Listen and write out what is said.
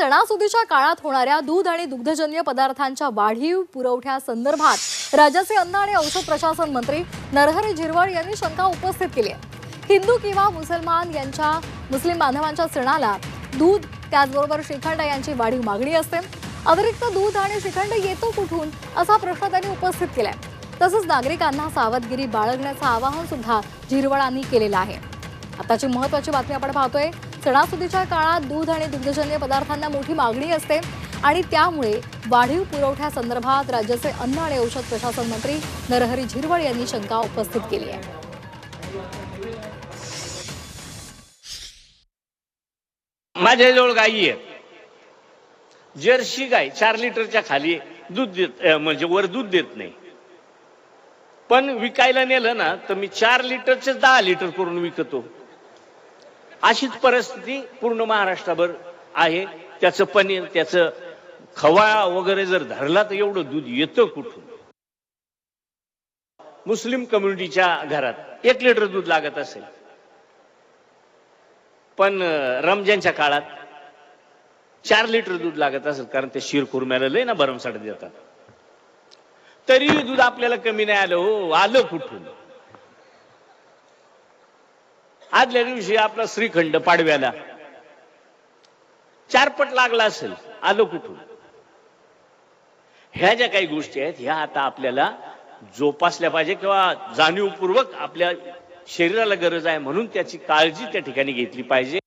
सणासुदीच्या काळात होणाऱ्या दूध आणि दुग्धजन्य पदार्थांच्या वाढीव पुरवठ्यासंदर्भात राज्याचे अन्न आणि औषध प्रशासन मंत्री नरहरी झिरवळ यांनी शंका उपस्थित केली आहे. हिंदू किंवा मुसलमान यांच्या मुस्लिम बांधवांच्या सणाला दूध त्याचबरोबर श्रीखंड यांची वाढीव मागणी असते. अतिरिक्त दूध आणि श्रीखंड येतो कुठून असा प्रश्न त्यांनी उपस्थित केलाय. तसंच नागरिकांना सावधगिरी बाळगण्याचं आवाहन सुद्धा झिरवळांनी केलेलं आहे. आताची महत्वाची बातमी आपण पाहतोय. सणासुदीच्या काळात दूध आणि दुग्धजन्य पदार्थांना मोठी मागणी असते आणि त्यामुळे वाढीव पुरवठ्यासंदर्भात राज्याचे अन्न आणि औषध प्रशासन मंत्री नरहरी झिरवळ यांनी शंका उपस्थित केली आहे. माझ्याजवळ गायी आहे जर्सी गाय चार लिटरच्या खाली दूध देत म्हणजे वर दूध देत नाही. पण विकायला नेलं ना तर मी चार लिटरचे दहा लिटर करून विकतो. अशीच परिस्थिती पूर्ण महाराष्ट्राभर आहे. त्याचं पनीर त्याचं खवा वगैरे जर धरला तर एवढं दूध येतं कुठून? मुस्लिम कम्युनिटीच्या घरात एक लिटर दूध लागत असेल. पण रमजानच्या काळात चार लिटर दूध लागत असेल कारण ते शिर कुरम्याला लय ना भरमसाठ देतात. तरीही दूध आपल्याला कमी नाही आलं हो आलं कुठून? आदल्या दिवशी आपला श्रीखंड पाडव्याला. चारपट लागला असेल आलो कुठून? ह्या ज्या काही गोष्टी आहेत ह्या आता आपल्याला जोपासल्या पाहिजे किंवा जाणीवपूर्वक आपल्या शरीराला गरज आहे म्हणून त्याची काळजी त्या ठिकाणी घेतली पाहिजे.